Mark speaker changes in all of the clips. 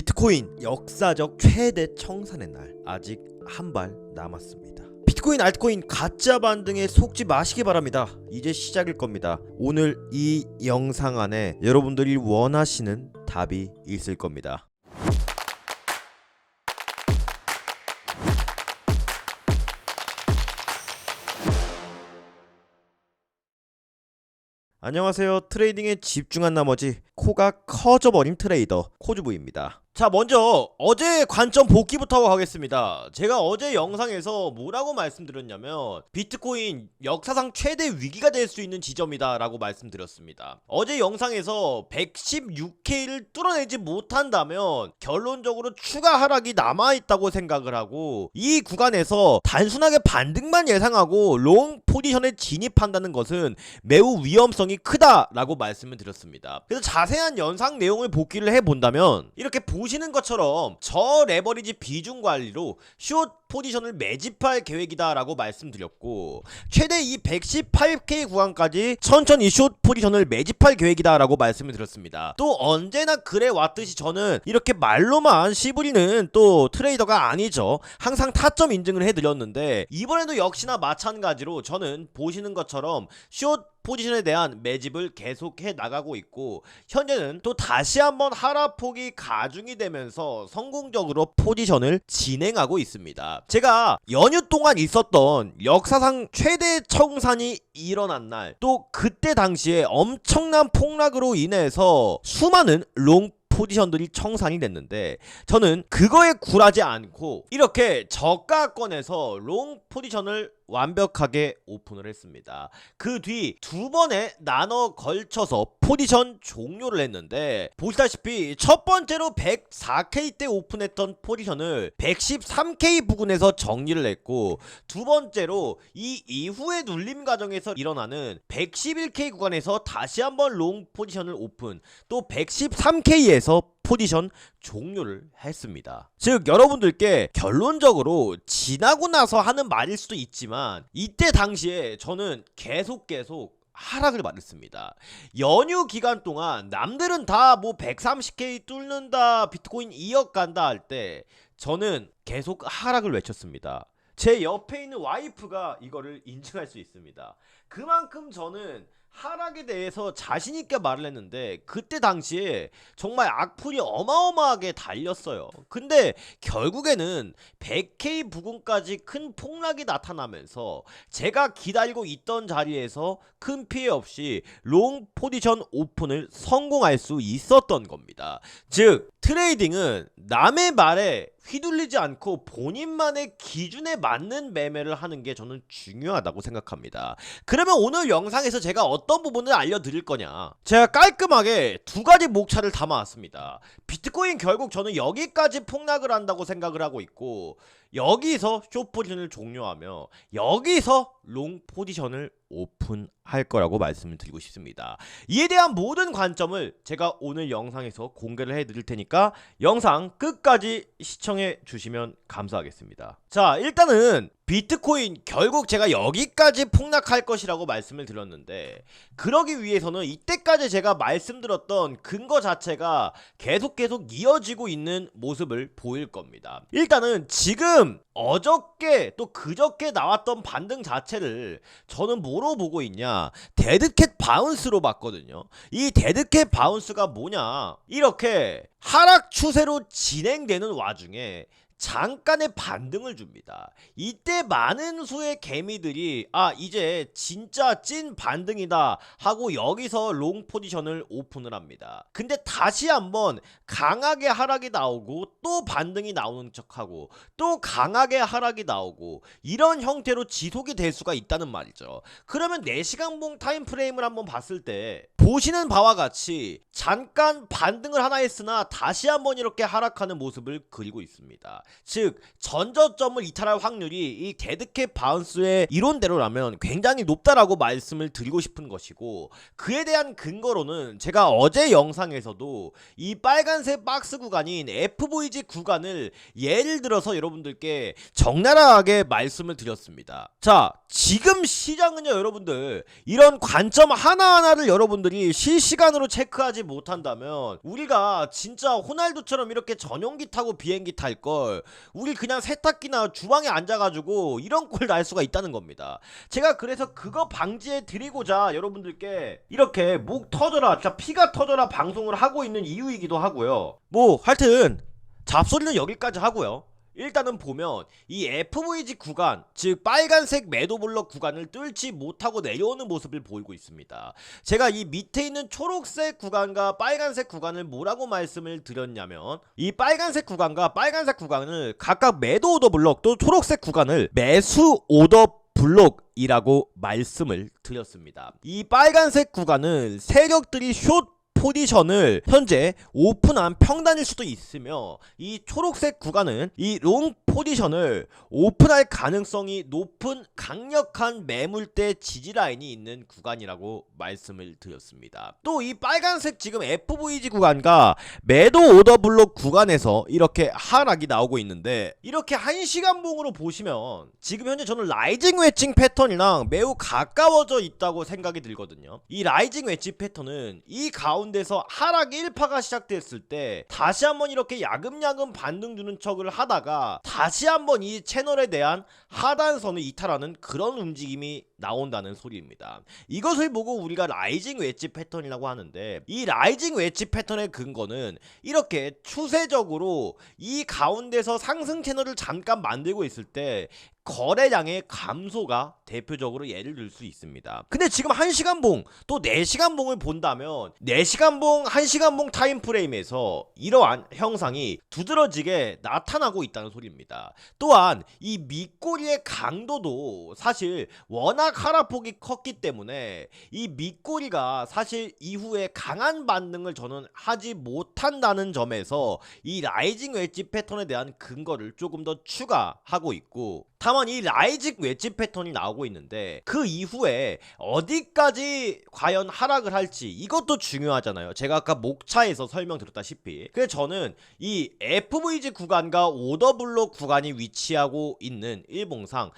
Speaker 1: 비트코인 역사적 최대 청산의 날 아직 한 발 남았습니다. 비트코인, 알트코인, 가짜 반등에 속지 마시기 바랍니다. 이제 시작일 겁니다. 오늘 이 영상 안에 여러분들이 원하시는 답이 있을 겁니다. 안녕하세요. 트레이딩에 집중한 나머지 코가 커져버린 트레이더 코즈부입니다. 자 먼저 어제 관점 복귀부터 하겠습니다. 제가 어제 영상에서 뭐라고 말씀드렸냐면 비트코인 역사상 최대 위기가 될 수 있는 지점이다 라고 말씀드렸습니다. 어제 영상에서 116K를 뚫어내지 못한다면 결론적으로 추가 하락이 남아있다고 생각을 하고 이 구간에서 단순하게 반등만 예상하고 롱 포지션에 진입한다는 것은 매우 위험성이 크다 라고 말씀을 드렸습니다. 그래서 자세한 영상 내용을 복귀를 해본다면 이렇게 보시 는 것처럼 저 레버리지 비중 관리로 숏 포지션을 매집할 계획이다라고 말씀드렸고 최대 이 118K 구간까지 천천히 숏 포지션을 매집할 계획이다라고 말씀을 드렸습니다. 또 언제나 그래 왔듯이 저는 이렇게 말로만 시부리는 또 트레이더가 아니죠. 항상 타점 인증을 해드렸는데 이번에도 역시나 마찬가지로 저는 보시는 것처럼 숏 포지션에 대한 매집을 계속해 나가고 있고 현재는 또 다시 한번 하락폭이 가중이 되면서 성공적으로 포지션을 진행하고 있습니다. 제가 연휴 동안 있었던 역사상 최대 청산이 일어난 날 또 그때 당시에 엄청난 폭락으로 인해서 수많은 롱 포지션들이 청산이 됐는데 저는 그거에 굴하지 않고 이렇게 저가권에서 롱 포지션을 완벽하게 오픈을 했습니다. 그 뒤 두 번에 나눠 걸쳐서 포지션 종료를 했는데 보시다시피 첫 번째로 104K 때 오픈했던 포지션을 113K 부근에서 정리를 했고 두 번째로 이 이후의 눌림 과정에서 일어나는 111K 구간에서 다시 한번 롱 포지션을 오픈 또 113K에서 포지션 종료를 했습니다. 즉 여러분들께 결론적으로 지나고 나서 하는 말일 수도 있지만 이때 당시에 저는 계속 계속 하락을 말했습니다. 연휴 기간 동안 남들은 다 뭐 130K 뚫는다, 비트코인 2억 간다 할 때 저는 계속 하락을 외쳤습니다. 제 옆에 있는 와이프가 이거를 인증할 수 있습니다. 그만큼 저는 하락에 대해서 자신 있게 말을 했는데 그때 당시에 정말 악플이 어마어마하게 달렸어요. 근데 결국에는 100K 부근까지 큰 폭락이 나타나면서 제가 기다리고 있던 자리에서 큰 피해 없이 롱 포지션 오픈을 성공할 수 있었던 겁니다. 즉 트레이딩은 남의 말에 휘둘리지 않고 본인만의 기준에 맞는 매매를 하는 게 저는 중요하다고 생각합니다. 그러면 오늘 영상에서 제가 어떤 부분을 알려드릴 거냐? 제가 깔끔하게 두 가지 목차를 담아왔습니다. 비트코인 결국 저는 여기까지 폭락을 한다고 생각을 하고 있고 여기서 숏 포지션을 종료하며 여기서 롱 포지션을 오픈할 거라고 말씀을 드리고 싶습니다. 이에 대한 모든 관점을 제가 오늘 영상에서 공개를 해드릴 테니까 영상 끝까지 시청해 주시면 감사하겠습니다. 자, 일단은 비트코인 결국 제가 여기까지 폭락할 것이라고 말씀을 드렸는데 그러기 위해서는 이때까지 제가 말씀드렸던 근거 자체가 계속 계속 이어지고 있는 모습을 보일 겁니다. 일단은 지금 어저께 또 그저께 나왔던 반등 자체를 저는 뭐로 보고 있냐? 데드캣 바운스로 봤거든요. 이 데드캣 바운스가 뭐냐? 이렇게 하락 추세로 진행되는 와중에 잠깐의 반등을 줍니다. 이때 많은 수의 개미들이 아 이제 진짜 찐 반등이다 하고 여기서 롱 포지션을 오픈을 합니다. 근데 다시 한번 강하게 하락이 나오고 또 반등이 나오는 척하고 또 강하게 하락이 나오고 이런 형태로 지속이 될 수가 있다는 말이죠. 그러면 4시간봉 타임 프레임을 한번 봤을 때 보시는 바와 같이 잠깐 반등을 하나 했으나 다시 한번 이렇게 하락하는 모습을 그리고 있습니다. 즉 전저점을 이탈할 확률이 이 데드캣 바운스의 이론대로라면 굉장히 높다라고 말씀을 드리고 싶은 것이고 그에 대한 근거로는 제가 어제 영상에서도 이 빨간색 박스 구간인 FVG 구간을 예를 들어서 여러분들께 적나라하게 말씀을 드렸습니다. 자, 지금 시장은요, 여러분들 이런 관점 하나하나를 여러분들이 실시간으로 체크하지 못한다면 우리가 진짜 호날두처럼 이렇게 전용기 타고 비행기 탈 걸 우리 그냥 세탁기나 주방에 앉아가지고 이런 꼴 날 수가 있다는 겁니다. 제가 그래서 그거 방지해 드리고자 여러분들께 이렇게 목 터져라, 진짜 피가 터져라 방송을 하고 있는 이유이기도 하고요. 뭐 하여튼 잡소리는 여기까지 하고요. 일단은 보면 이 FVG 구간 즉 빨간색 매도블럭 구간을 뚫지 못하고 내려오는 모습을 보이고 있습니다 제가 이 밑에 있는 초록색 구간과 빨간색 구간을 뭐라고 말씀을 드렸냐면 이 빨간색 구간과 빨간색 구간을 각각 매도 오더 블럭 또 초록색 구간을 매수 오더 블록이라고 말씀을 드렸습니다. 이 빨간색 구간은 세력들이 숏 포지션을 현재 오픈한 평단일 수도 있으며 이 초록색 구간은 이 롱 포지션을 오픈할 가능성이 높은 강력한 매물대 지지 라인이 있는 구간이라고 말씀을 드렸습니다. 또 이 빨간색 지금 FVG 구간과 매도 오더 블록 구간에서 이렇게 하락이 나오고 있는데 이렇게 한 시간 봉으로 보시면 지금 현재 저는 라이징 웨칭 패턴이랑 매우 가까워져 있다고 생각이 들거든요. 이 라이징 웨지 패턴은 이 가운데 서 하락 1파가 시작됐을 때 다시 한번 이렇게 야금야금 반등 주는 척을 하다가 다시 한번 이 채널에 대한 하단선을 이탈하는 그런 움직임이 나온다는 소리입니다. 이것을 보고 우리가 라이징 웨지 패턴이라고 하는데 이 라이징 웨지 패턴의 근거는 이렇게 추세적으로 이 가운데서 상승 채널을 잠깐 만들고 있을 때 거래량의 감소가 대표적으로 예를 들 수 있습니다. 근데 지금 1시간 봉, 또 4시간 봉을 본다면 4시간 봉, 1시간 봉 타임 프레임에서 이러한 형상이 두드러지게 나타나고 있다는 소리입니다. 또한 이 밑꼬리의 강도도 사실 워낙 하락폭이 컸기 때문에 이 밑꼬리가 사실 이후에 강한 반등을 저는 하지 못한다는 점에서 이 라이징 웨지 패턴에 대한 근거를 조금 더 추가하고 있고 다만 이 라이징 웨지 패턴이 나오고 있는데 그 이후에 어디까지 과연 하락을 할지 이것도 중요하잖아요. 제가 아까 목차에서 설명드렸다시피 그래서 저는 이 FVG 구간과 오더블록 구간이 위치하고 있는 일봉상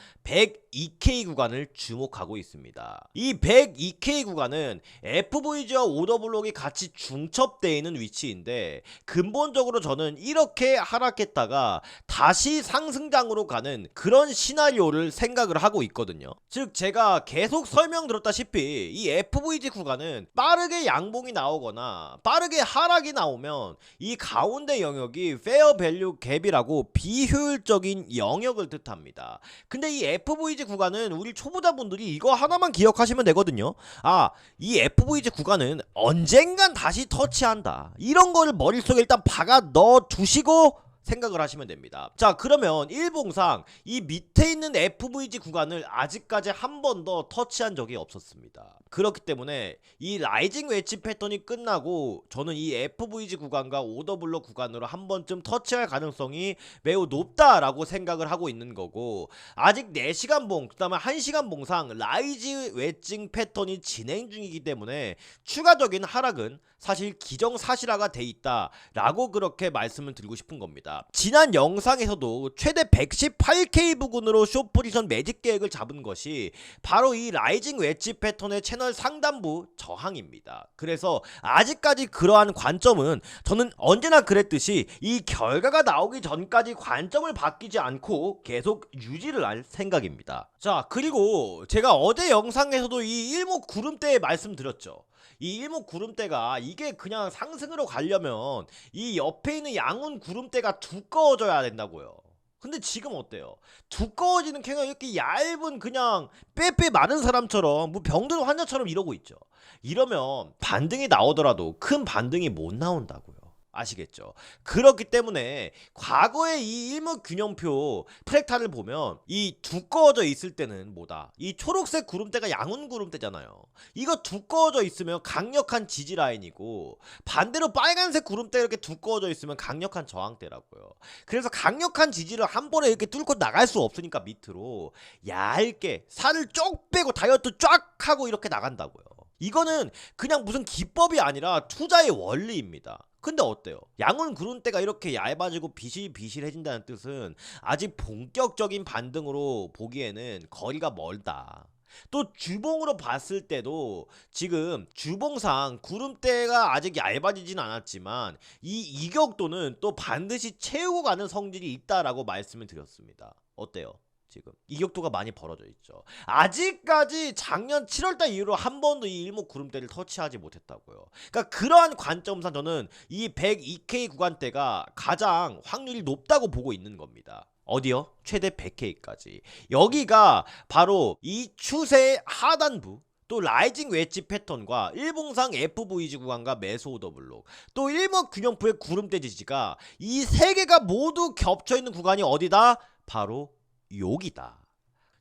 Speaker 1: 102K 구간을 주목하고 있습니다. 이 102K 구간은 FVG와 오더블록이 같이 중첩되어 있는 위치인데 근본적으로 저는 이렇게 하락했다가 다시 상승장으로 가는 그런 시나리오를 생각을 하고 있거든요. 즉 제가 계속 설명드렸다시피 이 FVG 구간은 빠르게 양봉이 나오거나 빠르게 하락이 나오면 이 가운데 영역이 페어 밸류 갭이라고 비효율적인 영역을 뜻합니다. 근데 이 FVG 구간은 우리 초보자분들이 이거 하나만 기억하시면 되거든요. 아, 이 FVG 구간은 언젠간 다시 터치한다. 이런 거를 머릿속에 일단 박아 넣어 두시고 생각을 하시면 됩니다. 자, 그러면 일봉상 이 밑에 있는 FVG 구간을 아직까지 한 번 더 터치한 적이 없었습니다. 그렇기 때문에 이 라이징 웨지 패턴이 끝나고 저는 이 FVG 구간과 오더블록 구간으로 한 번쯤 터치할 가능성이 매우 높다라고 생각을 하고 있는 거고 아직 4시간 봉, 그 다음에 1시간 봉상 라이즈 웨징 패턴이 진행 중이기 때문에 추가적인 하락은 사실 기정사실화가 돼 있다라고 그렇게 말씀을 드리고 싶은 겁니다. 지난 영상에서도 최대 118K 부근으로 쇼포지션 매직 계획을 잡은 것이 바로 이 라이징 웨지 패턴의 채널 상단부 저항입니다. 그래서 아직까지 그러한 관점은 저는 언제나 그랬듯이 이 결과가 나오기 전까지 관점을 바뀌지 않고 계속 유지를 할 생각입니다. 자, 그리고 제가 어제 영상에서도 이 일목 구름대에 말씀드렸죠. 이 일목 구름대가 이게 그냥 상승으로 가려면 이 옆에 있는 양운 구름대가 두꺼워져야 된다고요. 근데 지금 어때요? 두꺼워지는 캔가 이렇게 얇은 그냥 빼빼 마른 사람처럼 뭐 병든 환자처럼 이러고 있죠. 이러면 반등이 나오더라도 큰 반등이 못 나온다고요. 아시겠죠? 그렇기 때문에 과거의 이 일목균형표 프랙탈을 보면 이 두꺼워져 있을 때는 뭐다? 이 초록색 구름대가 양운 구름대잖아요. 이거 두꺼워져 있으면 강력한 지지 라인이고 반대로 빨간색 구름대 이렇게 두꺼워져 있으면 강력한 저항대라고요. 그래서 강력한 지지를 한 번에 이렇게 뚫고 나갈 수 없으니까 밑으로 얇게 살을 쪽 빼고 다이어트 쫙 하고 이렇게 나간다고요. 이거는 그냥 무슨 기법이 아니라 투자의 원리입니다. 근데 어때요? 양운 구름대가 이렇게 얇아지고 비실비실해진다는 뜻은 아직 본격적인 반등으로 보기에는 거리가 멀다. 또 주봉으로 봤을 때도 지금 주봉상 구름대가 아직 얇아지진 않았지만 이 이격도는 또 반드시 채우고 가는 성질이 있다라고 말씀을 드렸습니다. 어때요? 지금 이격도가 많이 벌어져 있죠. 아직까지 작년 7월달 이후로 한 번도 이 일목 구름대를 터치하지 못했다고요. 그러니까 그러한 관점상 저는 이 102K 구간대가 가장 확률이 높다고 보고 있는 겁니다. 어디요? 최대 100K까지. 여기가 바로 이 추세의 하단부 또 라이징 웨지 패턴과 일봉상 FVG 구간과 메소오더 블록 또 일목 균형표의 구름대 지지가 이 세 개가 모두 겹쳐 있는 구간이 어디다? 바로 여기다.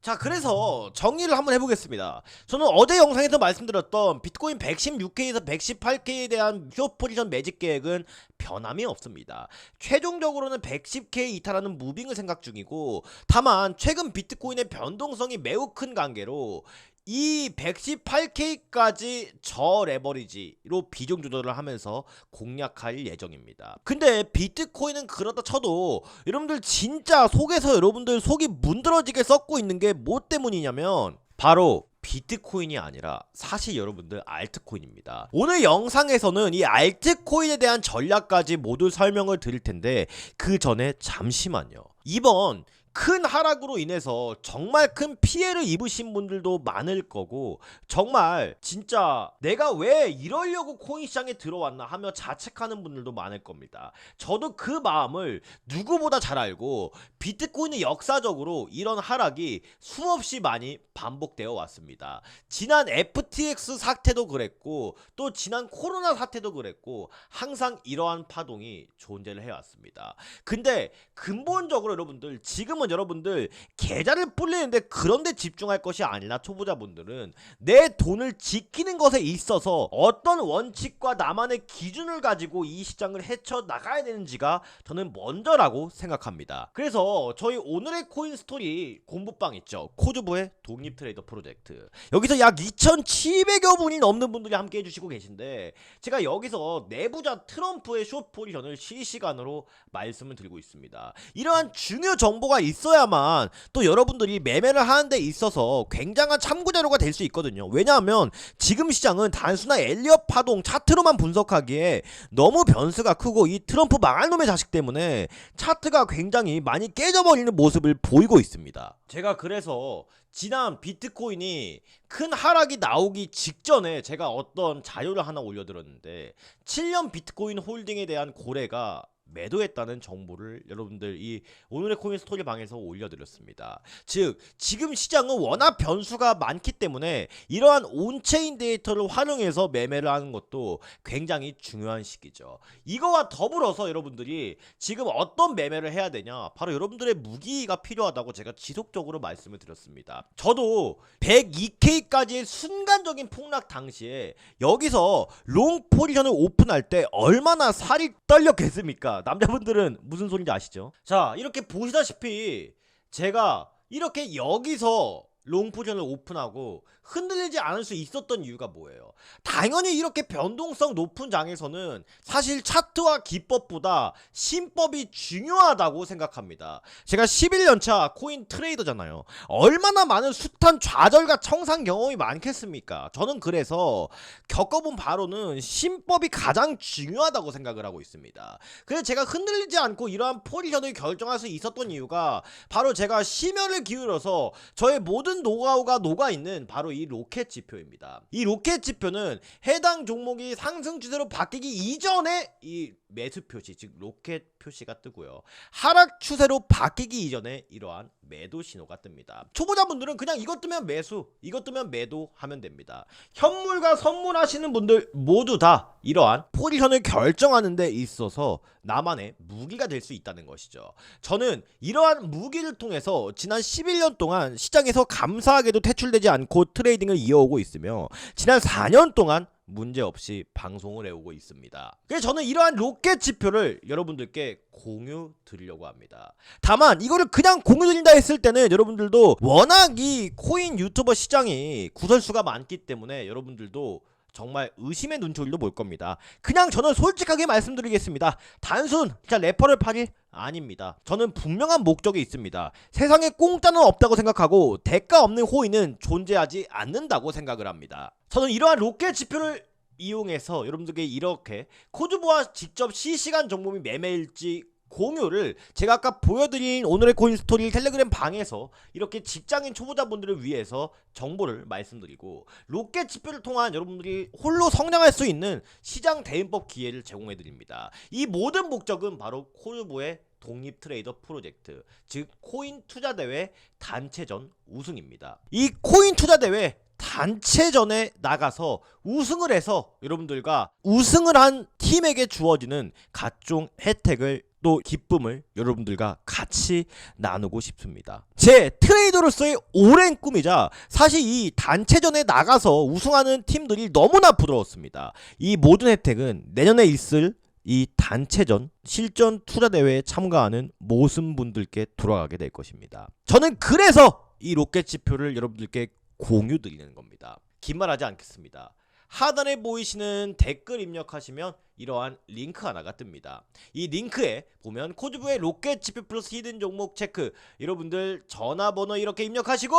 Speaker 1: 자 그래서 정리를 한번 해보겠습니다. 저는 어제 영상에서 말씀드렸던 비트코인 116K에서 118K에 대한 숏 포지션 매직 계획은 변함이 없습니다. 최종적으로는 110K 이탈하는 무빙을 생각 중이고 다만 최근 비트코인의 변동성이 매우 큰 관계로 이 118K까지 저 레버리지로 비중 조절을 하면서 공략할 예정입니다. 근데 비트코인은 그렇다 쳐도 여러분들 진짜 속에서 여러분들 속이 문드러지게 썩고 있는 게 뭐 때문이냐면 바로 비트코인이 아니라 사실 여러분들 알트코인입니다. 오늘 영상에서는 이 알트코인에 대한 전략까지 모두 설명을 드릴 텐데 그 전에 잠시만요. 이번 큰 하락으로 인해서 정말 큰 피해를 입으신 분들도 많을 거고 정말 진짜 내가 왜 이러려고 코인 시장에 들어왔나 하며 자책하는 분들도 많을 겁니다. 저도 그 마음을 누구보다 잘 알고 비트코인은 역사적으로 이런 하락이 수없이 많이 반복되어 왔습니다. 지난 FTX 사태도 그랬고 또 지난 코로나 사태도 그랬고 항상 이러한 파동이 존재를 해왔습니다. 근데 근본적으로 여러분들 지금 은 여러분들 계좌를 불리는데 그런데 집중할 것이 아니라 초보자분들은 내 돈을 지키는 것에 있어서 어떤 원칙과 나만의 기준을 가지고 이 시장을 헤쳐 나가야 되는지가 저는 먼저라고 생각합니다. 그래서 저희 오늘의 코인 스토리 공부방 있죠. 코즈부의 독립 트레이더 프로젝트. 여기서 약 2,700여 분이 넘는 분들이 함께 해주시고 계신데 제가 여기서 내부자 트럼프의 숏 포지션을 실시간으로 말씀을 드리고 있습니다. 이러한 중요 정보가 있어야만 또 여러분들이 매매를 하는 데 있어서 굉장한 참고 자료가 될 수 있거든요. 왜냐하면 지금 시장은 단순한 엘리엇 파동 차트로만 분석하기에 너무 변수가 크고 이 트럼프 망할 놈의 자식 때문에 차트가 굉장히 많이 깨져버리는 모습을 보이고 있습니다. 제가 그래서 지난 비트코인이 큰 하락이 나오기 직전에 제가 어떤 자료를 하나 올려드렸는데 7년 비트코인 홀딩에 대한 고래가 매도했다는 정보를 여러분들 이 오늘의 코인 스토리 방에서 올려드렸습니다. 즉 지금 시장은 워낙 변수가 많기 때문에 이러한 온체인 데이터를 활용해서 매매를 하는 것도 굉장히 중요한 시기죠. 이거와 더불어서 여러분들이 지금 어떤 매매를 해야 되냐 바로 여러분들의 무기가 필요하다고 제가 지속적으로 말씀을 드렸습니다. 저도 102K까지의 순간적인 폭락 당시에 여기서 롱 포지션을 오픈할 때 얼마나 살이 떨렸겠습니까? 남자분들은 무슨 소리인지 아시죠? 자, 이렇게 보시다시피 제가 이렇게 여기서 롱 포지션을 오픈하고 흔들리지 않을 수 있었던 이유가 뭐예요? 당연히 이렇게 변동성 높은 장에서는 사실 차트와 기법보다 신법이 중요하다고 생각합니다. 제가 11년차 코인 트레이더잖아요. 얼마나 많은 숱한 좌절과 청산 경험이 많겠습니까? 저는 그래서 겪어본 바로는 신법이 가장 중요하다고 생각을 하고 있습니다. 그래서 제가 흔들리지 않고 이러한 포지션을 결정할 수 있었던 이유가 바로 제가 심혈을 기울여서 저의 모든 모든 노하우가 녹아있는 바로 이 로켓 지표입니다. 이 로켓 지표는 해당 종목이 상승 추세로 바뀌기 이전에 이 매수 표시 즉 로켓 표시가 뜨고요. 하락 추세로 바뀌기 이전에 이러한 매도 신호가 뜹니다. 초보자분들은 그냥 이것 뜨면 매수, 이것 뜨면 매도 하면 됩니다. 현물과 선물 하시는 분들 모두 다 이러한 포지션을 결정하는 데 있어서 나만의 무기가 될 수 있다는 것이죠. 저는 이러한 무기를 통해서 지난 11년 동안 시장에서 감사하게도 퇴출되지 않고 트레이딩을 이어오고 있으며 지난 4년 동안 문제없이 방송을 해오고 있습니다. 그래서 저는 이러한 로켓 지표를 여러분들께 공유 드리려고 합니다. 다만 이거를 그냥 공유 드린다 했을 때는 여러분들도 워낙 이 코인 유튜버 시장이 구설수가 많기 때문에 여러분들도 정말 의심의 눈초리로 볼 겁니다. 그냥 저는 솔직하게 말씀드리겠습니다. 단순 진짜 래퍼를 팔일 아닙니다. 저는 분명한 목적이 있습니다. 세상에 공짜는 없다고 생각하고 대가 없는 호의는 존재하지 않는다고 생각을 합니다. 저는 이러한 로켓 지표를 이용해서 여러분들께 이렇게 코드보와 직접 실시간 정보 및 매매일지 공유를 제가 아까 보여드린 오늘의 코인 스토리 텔레그램 방에서 이렇게 직장인 초보자분들을 위해서 정보를 말씀드리고 로켓 지표를 통한 여러분들이 홀로 성장할 수 있는 시장 대응법 기회를 제공해 드립니다. 이 모든 목적은 바로 코르보의 독립 트레이더 프로젝트, 즉 코인 투자 대회 단체전 우승입니다. 이 코인 투자 대회 단체전에 나가서 우승을 해서 여러분들과 우승을 한 팀에게 주어지는 각종 혜택을 또 기쁨을 여러분들과 같이 나누고 싶습니다. 제 트레이더로서의 오랜 꿈이자 사실 이 단체전에 나가서 우승하는 팀들이 너무나 부러웠습니다. 이 모든 혜택은 내년에 있을 이 단체전 실전 투자 대회에 참가하는 모든 분들께 돌아가게 될 것입니다. 저는 그래서 이 로켓 지표를 여러분들께 공유 드리는 겁니다. 긴 말하지 않겠습니다. 하단에 보이시는 댓글 입력하시면 이러한 링크 하나가 뜹니다. 이 링크에 보면 코드부의 로켓 지표 플러스 히든 종목 체크 여러분들 전화번호 이렇게 입력하시고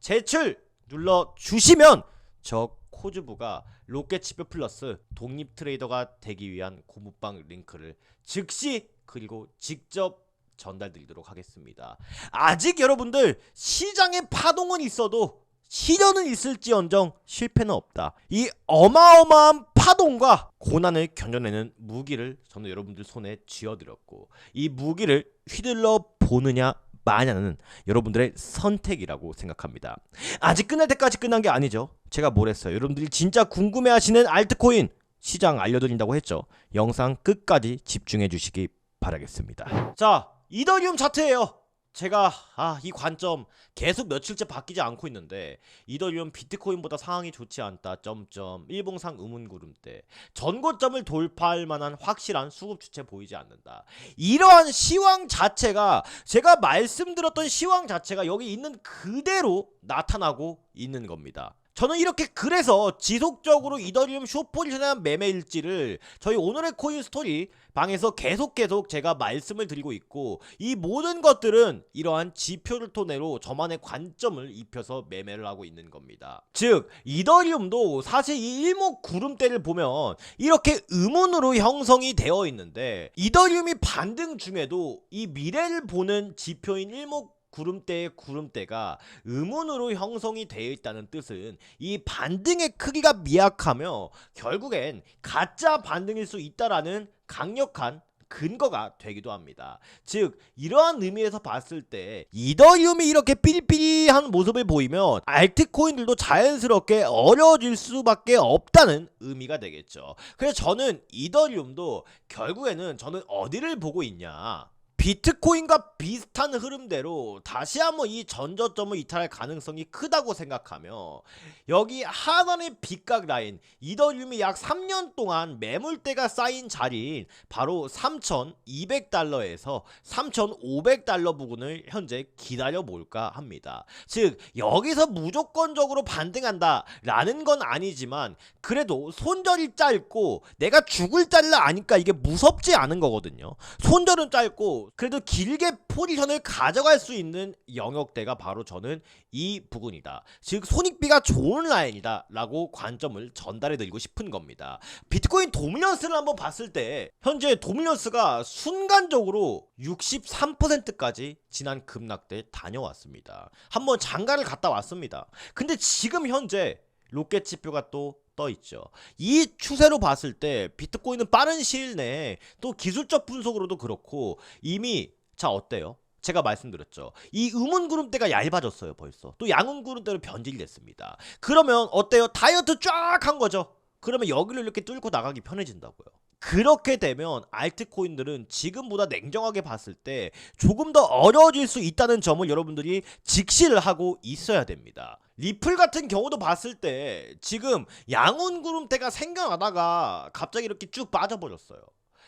Speaker 1: 제출 눌러 주시면 저 코즈부가 로켓 지표 플러스 독립 트레이더가 되기 위한 고무방 링크를 즉시 그리고 직접 전달드리도록 하겠습니다. 아직 여러분들 시장에 파동은 있어도 시련은 있을지언정 실패는 없다. 이 어마어마한 파동과 고난을 견뎌내는 무기를 저는 여러분들 손에 쥐어드렸고 이 무기를 휘둘러 보느냐 마냐는 여러분들의 선택이라고 생각합니다. 아직 끝날 때까지 끝난 게 아니죠. 제가 뭘 했어요. 여러분들이 진짜 궁금해하시는 알트코인 시장 알려드린다고 했죠. 영상 끝까지 집중해 주시기 바라겠습니다. 자, 이더리움 차트예요. 제가 아 이 관점 계속 며칠째 바뀌지 않고 있는데 이더리움 비트코인보다 상황이 좋지 않다 점점. 일봉상 의문 구름대. 전고점을 돌파할 만한 확실한 수급 주체 보이지 않는다. 이러한 시황 자체가 제가 말씀드렸던 시황 자체가 여기 있는 그대로 나타나고 있는 겁니다 저는 이렇게 그래서 지속적으로 이더리움 쇼포지션한 매매 일지를 저희 오늘의 코인 스토리 방에서 계속 계속 제가 말씀을 드리고 있고 이 모든 것들은 이러한 지표를 토대로 저만의 관점을 입혀서 매매를 하고 있는 겁니다. 즉 이더리움도 사실 이 일목 구름대를 보면 이렇게 의문으로 형성이 되어 있는데 이더리움이 반등 중에도 이 미래를 보는 지표인 일목 구름대의 구름대가 음운으로 형성이 되어 있다는 뜻은 이 반등의 크기가 미약하며 결국엔 가짜 반등일 수 있다라는 강력한 근거가 되기도 합니다. 즉 이러한 의미에서 봤을 때 이더리움이 이렇게 삐리삐리한 모습을 보이면 알트코인들도 자연스럽게 어려워질 수밖에 없다는 의미가 되겠죠. 그래서 저는 이더리움도 결국에는 저는 어디를 보고 있냐 비트코인과 비슷한 흐름대로 다시 한번 이 전저점을 이탈할 가능성이 크다고 생각하며 여기 하단의 빗각 라인 이더리움이 약 3년 동안 매물대가 쌓인 자리인 바로 3,200달러에서 3,500달러 부근을 현재 기다려 볼까 합니다. 즉 여기서 무조건적으로 반등한다 라는 건 아니지만 그래도 손절이 짧고 내가 죽을 자리를 아니까 이게 무섭지 않은 거거든요. 손절은 짧고 그래도 길게 포지션을 가져갈 수 있는 영역대가 바로 저는 이 부분이다. 즉 손익비가 좋은 라인이다 라고 관점을 전달해 드리고 싶은 겁니다. 비트코인 도미넌스를 한번 봤을 때 현재 도미넌스가 순간적으로 63%까지 지난 급락대 다녀왔습니다. 한번 장가를 갔다 왔습니다. 근데 지금 현재 로켓 지표가 또 떠 있죠. 이 추세로 봤을 때 비트코인은 빠른 시일 내에 또 기술적 분석으로도 그렇고 이미 자 어때요? 제가 말씀드렸죠. 이 음운 구름대가 얇아졌어요, 벌써. 또 양운 구름대로 변질이 됐습니다. 그러면 어때요? 다이어트 쫙 한 거죠. 그러면 여기를 이렇게 뚫고 나가기 편해진다고요. 그렇게 되면 알트코인들은 지금보다 냉정하게 봤을 때 조금 더 어려워질 수 있다는 점을 여러분들이 직시를 하고 있어야 됩니다. 리플 같은 경우도 봤을 때 지금 양운 구름대가 생겨나다가 갑자기 이렇게 쭉 빠져버렸어요.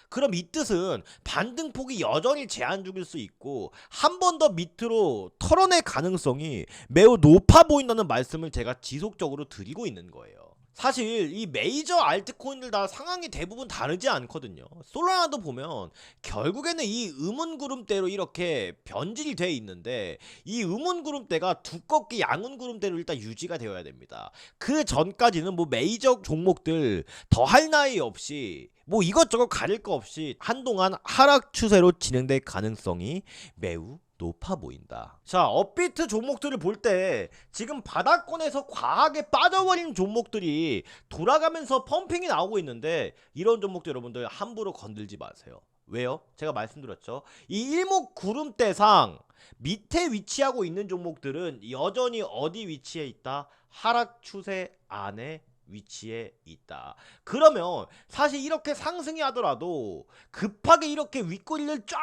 Speaker 1: 그럼 이 뜻은 반등폭이 여전히 제한 중일 수 있고 한 번 더 밑으로 털어낼 가능성이 매우 높아 보인다는 말씀을 제가 지속적으로 드리고 있는 거예요. 사실 이 메이저 알트코인들 다 상황이 대부분 다르지 않거든요. 솔라나도 보면 결국에는 이 음운 구름대로 이렇게 변질이 돼 있는데 이 음운 구름대가 두껍게 양운 구름대로 일단 유지가 되어야 됩니다. 그 전까지는 뭐 메이저 종목들 더할 나위 없이 뭐 이것저것 가릴 거 없이 한동안 하락 추세로 진행될 가능성이 매우 높아 보인다. 자, 업비트 종목들을 볼 때 지금 바닥권에서 과하게 빠져버린 종목들이 돌아가면서 펌핑이 나오고 있는데 이런 종목들 여러분들 함부로 건들지 마세요. 왜요? 제가 말씀드렸죠. 이 일목 구름대상 밑에 위치하고 있는 종목들은 여전히 어디 위치해 있다? 하락 추세 안에 위치에 있다. 그러면 사실 이렇게 상승이 하더라도 급하게 이렇게 윗꼬리를 쫙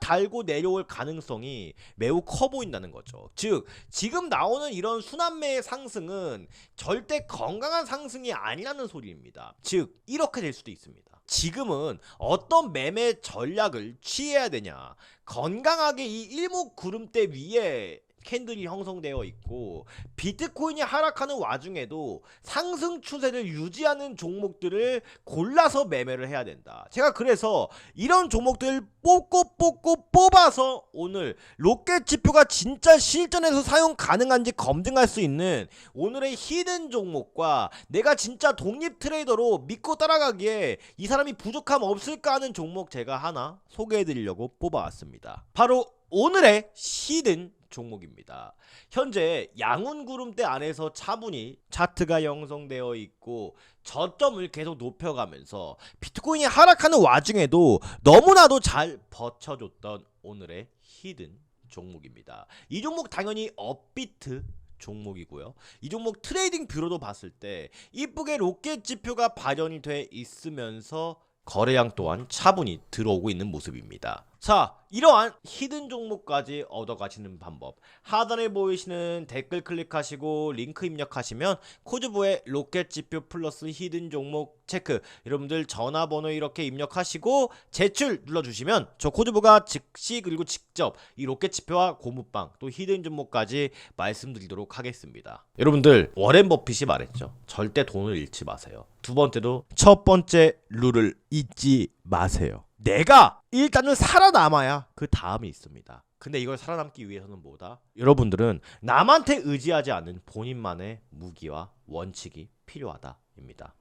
Speaker 1: 달고 내려올 가능성이 매우 커 보인다는 거죠. 즉, 지금 나오는 이런 순환매의 상승은 절대 건강한 상승이 아니라는 소리입니다. 즉, 이렇게 될 수도 있습니다. 지금은 어떤 매매 전략을 취해야 되냐. 건강하게 이 일목 구름대 위에 캔들이 형성되어 있고 비트코인이 하락하는 와중에도 상승 추세를 유지하는 종목들을 골라서 매매를 해야 된다. 제가 그래서 이런 종목들을 뽑고 뽑고 뽑아서 오늘 로켓 지표가 진짜 실전에서 사용 가능한지 검증할 수 있는 오늘의 히든 종목과 내가 진짜 독립 트레이더로 믿고 따라가기에 이 사람이 부족함 없을까 하는 종목 제가 하나 소개해 드리려고 뽑아왔습니다. 바로 오늘의 히든 종목입니다. 현재 양운 구름대 안에서 차분히 차트가 형성되어 있고 저점을 계속 높여가면서 비트코인이 하락하는 와중에도 너무나도 잘 버텨줬던 오늘의 히든 종목입니다. 이 종목 당연히 업비트 종목이고요. 이 종목 트레이딩 뷰로도 봤을 때 이쁘게 로켓 지표가 발현이 돼 있으면서 거래량 또한 차분히 들어오고 있는 모습입니다. 자, 이러한 히든 종목까지 얻어가시는 방법. 하단에 보이시는 댓글 클릭하시고 링크 입력하시면 코드부에 로켓 지표 플러스 히든 종목 체크. 여러분들 전화번호 이렇게 입력하시고 제출 눌러주시면 저 코드부가 즉시 그리고 직접 이 로켓 지표와 고무빵 또 히든 종목까지 말씀드리도록 하겠습니다. 여러분들 워렌 버핏이 말했죠. 절대 돈을 잃지 마세요. 두 번째로 첫 번째 룰을 잊지 마세요. 내가 일단은 살아남아야 그 다음이 있습니다. 근데 이걸 살아남기 위해서는 뭐다? 여러분들은 남한테 의지하지 않는 본인만의 무기와 원칙이 필요하다입니다.